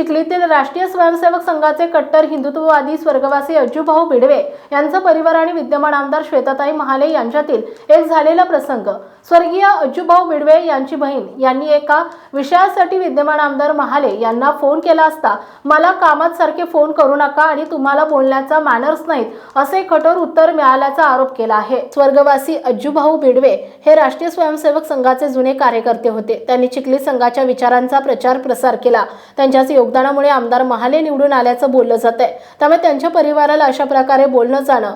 चिखलीतील राष्ट्रीय स्वयंसेवक संघाचे कट्टर हिंदुत्ववादी स्वर्गवासी अज्जूभाऊ बिडवे यांचा परिवार आणि विद्यमान आमदार श्वेताताई महाले यांच्यातील एक झालेला प्रसंग. स्वर्गीय अज्जूभाऊ बिडवे यांची बहीण यांनी एका विषयासाठी विद्यमान आमदार महाले यांना फोन केला असता मला कामात सारखे फोन करू नका आणि तुम्हाला बोलण्याचा मॅनर्स नाहीत असे कठोर उत्तर मिळाल्याचा आरोप केला आहे स्वर्गवासी अज्जूभाऊ बिडवे हे राष्ट्रीय स्वयंसेवक संघाचे जुने कार्यकर्ते होते. त्यांनी चिखली संघाच्या विचारांचा प्रचार प्रसार केला त्यांच्याच योगदानामुळे आमदार महाले निवडून आल्याचं बोललं जात आहे त्यामुळे त्यांच्या परिवाराला अशा प्रकारे बोलणं जाणं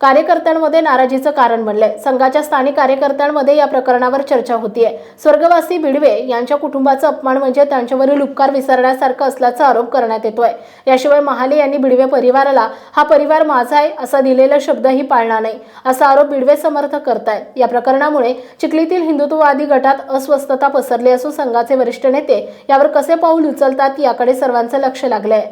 कार्यकर्त्यांमध्ये नाराजीचं कारण बनलंय. संघाच्या स्थानिक कार्यकर्त्यांमध्ये या प्रकरणावर चर्चा होतीये. स्वर्गवासी बिडवे यांच्या कुटुंबाचा अपमान म्हणजे त्यांच्यावरील उपकार विसरण्यासारखं असल्याचा आरोप करण्यात येतोय. याशिवाय महाले यांनी बिडवे परिवाराला हा परिवार माझा आहे असा दिलेला शब्दही पाळणार नाही असा आरोप बिडवे समर्थक करतायत. या प्रकरणामुळे चिखलीतील हिंदुत्ववादी गटात अस्वस्थता पसरली असून संघाचे वरिष्ठ नेते यावर कसे पाऊल उचलतात याकडे सर्वांचं लक्ष लागलंय.